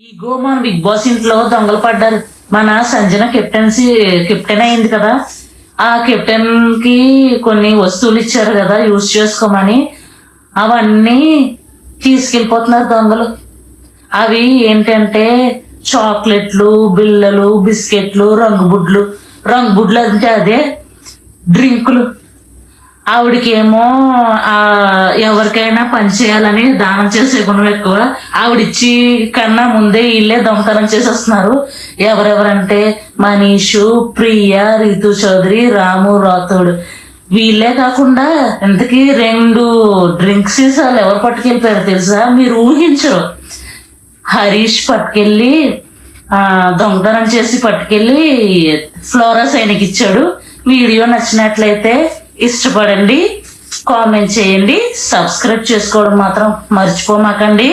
ఈ గో మన big boss ఇంట్లో దొంగలు పడ్డారు. మన సంజన కెప్టెన్సీ కెప్టెన్ అయింది కదా. ఆ కెప్టెన్కి కొన్ని వస్తువులు ఇచ్చారు కదా యూజ్ చేసుకోమని. అవన్నీ తీసుకెళ్ళిపోతున్నారు దొంగలు. అవి ఏంటంటే చాక్లెట్లు బిళ్ళలు బిస్కెట్లు రంగుబుడ్లు. రంగుబుడ్లు అంటే అదే డ్రింకులు. ఆవిడకేమో ఆ ఎవరికైనా పని చేయాలని దానం చేసే గుణం ఎక్కువ. ఆవిడిచ్చి కన్నా ముందే వీళ్ళే దొంగతనం చేసేస్తున్నారు. ఎవరెవరంటే మనీషు ప్రియ రితు చౌదరి రాము రాథోడ్. వీళ్ళే కాకుండా ఇంతకీ రెండు డ్రింక్స్ సీసాలు ఎవరు పట్టుకెళ్ళిపోయారు తెలుసా? మీరు ఊహించరు. హరీష్ పట్టుకెళ్ళి ఆ, దొంగతనం చేసి పట్టుకెళ్ళి ఫ్లోరా సైనిక్ ఇచ్చాడు వీడియో నచ్చినట్లయితే ఇష్టపడండి. కామెంట్ చేయండి. సబ్స్క్రైబ్ చేసుకోవడం మాత్రం మర్చిపోమాకండి.